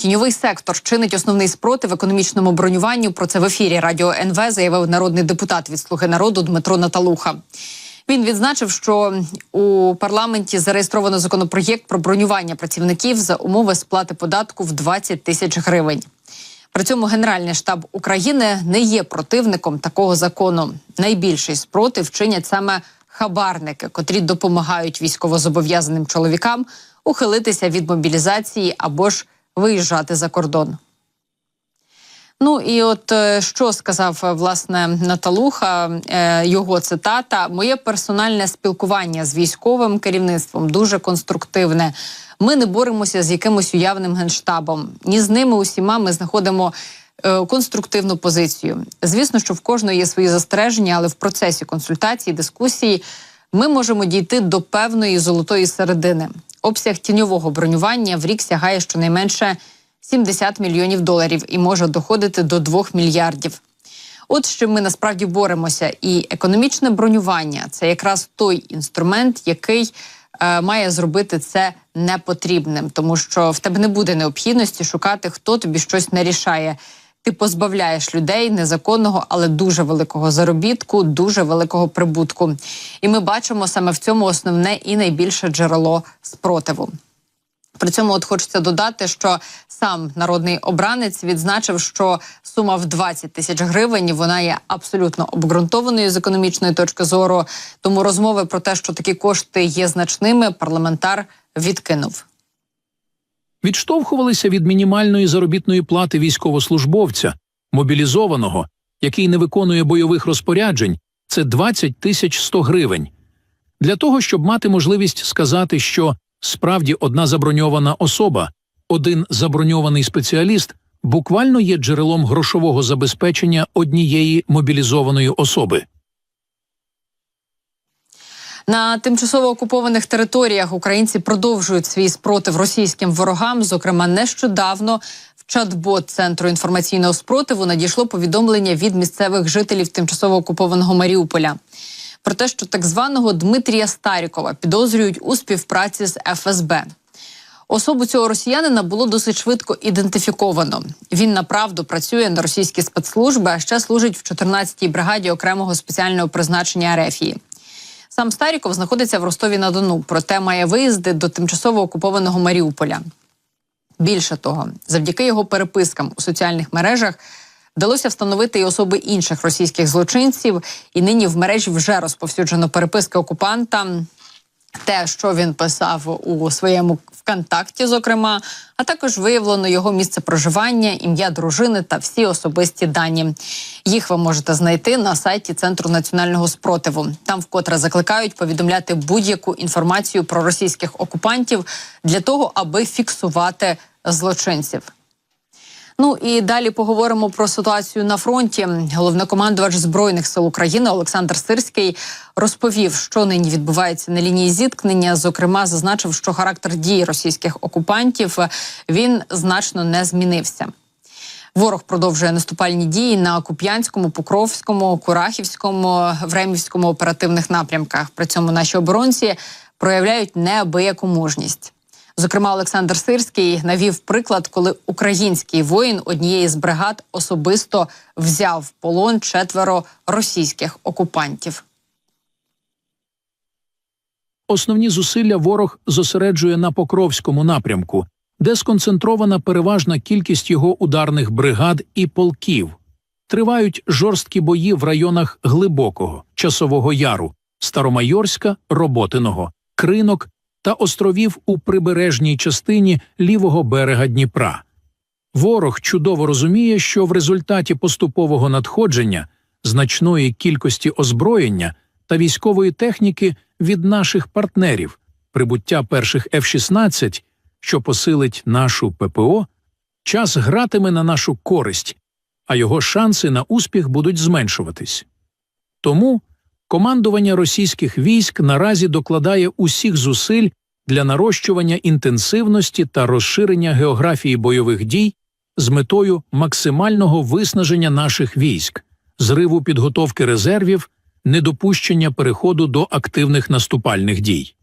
Тіньовий сектор чинить основний спротив економічному бронюванню. Про це в ефірі Радіо НВ заявив народний депутат від Слуги народу Дмитро Наталуха. Він відзначив, що у парламенті зареєстровано законопроєкт про бронювання працівників за умови сплати податку в 20 тисяч гривень. При цьому Генеральний штаб України не є противником такого закону. Найбільший спротив чинять саме хабарники, котрі допомагають військовозобов'язаним чоловікам ухилитися від мобілізації або ж виїжджати за кордон. Ну і от е, що сказав е, власне Наталуха, е, його цитата: Моє персональне спілкування з військовим керівництвом дуже конструктивне. Ми не боремося з якимось уявним генштабом. Ні з ними усіма ми знаходимо конструктивну позицію. Звісно, що в кожного є свої застереження, але в процесі консультації, дискусії ми можемо дійти до певної золотої середини. Обсяг тіньового бронювання в рік сягає щонайменше 70 мільйонів доларів і може доходити до 2 мільярдів. От з чим ми насправді боремося, і економічне бронювання це якраз той інструмент, який е, має зробити це непотрібним, тому що в тебе не буде необхідності шукати, хто тобі щось не рішає. Ти позбавляєш людей незаконного, але дуже великого заробітку, дуже великого прибутку. І ми бачимо саме в цьому основне і найбільше джерело спротиву. При цьому от хочеться додати, що сам народний обранець відзначив, що сума в 20 тисяч гривень вона є абсолютно обґрунтованою з економічної точки зору. Тому розмови про те, що такі кошти є значними, парламентар відкинув. Відштовхувалися від мінімальної заробітної плати військовослужбовця, мобілізованого, який не виконує бойових розпоряджень, це 20 тисяч 100 гривень. Для того, щоб мати можливість сказати, що справді одна заброньована особа, один заброньований спеціаліст буквально є джерелом грошового забезпечення однієї мобілізованої особи. На тимчасово окупованих територіях українці продовжують свій спротив російським ворогам. Зокрема, нещодавно в чат-бот центру інформаційного спротиву надійшло повідомлення від місцевих жителів тимчасово окупованого Маріуполя про те, що так званого Дмитрія Старікова підозрюють у співпраці з ФСБ. Особу цього росіянина було досить швидко ідентифіковано. Він направду працює на російські спецслужби, а ще служить в 14-й бригаді окремого спеціального призначення Арефії. Сам Старіков знаходиться в Ростові на Дону, проте має виїзди до тимчасово окупованого Маріуполя. Більше того, завдяки його перепискам у соціальних мережах вдалося встановити і особи інших російських злочинців, і нині в мережі вже розповсюджено переписки окупанта. Те, що він писав у своєму ВКонтакті, зокрема, а також виявлено його місце проживання, ім'я дружини та всі особисті дані. Їх ви можете знайти на сайті Центру національного спротиву. Там вкотре закликають повідомляти будь-яку інформацію про російських окупантів для того, аби фіксувати злочинців. Ну і далі поговоримо про ситуацію на фронті. Головнокомандувач збройних сил України Олександр Сирський розповів, що нині відбувається на лінії зіткнення. Зокрема, зазначив, що характер дій російських окупантів він значно не змінився. Ворог продовжує наступальні дії на Куп'янському, Покровському, Курахівському, Времівському оперативних напрямках. При цьому наші оборонці проявляють неабияку мужність. Зокрема, Олександр Сирський навів приклад, коли український воїн однієї з бригад особисто взяв в полон четверо російських окупантів. Основні зусилля ворог зосереджує на Покровському напрямку, де сконцентрована переважна кількість його ударних бригад і полків. Тривають жорсткі бої в районах Глибокого, Часового Яру, Старомайорська, Роботиного, Кринок та островів у прибережній частині лівого берега Дніпра. Ворог чудово розуміє, що в результаті поступового надходження, значної кількості озброєння та військової техніки від наших партнерів, прибуття перших F-16, що посилить нашу ППО, час гратиме на нашу користь, а його шанси на успіх будуть зменшуватись. Тому командування російських військ наразі докладає усіх зусиль для нарощування інтенсивності та розширення географії бойових дій з метою максимального виснаження наших військ, зриву підготовки резервів, недопущення переходу до активних наступальних дій.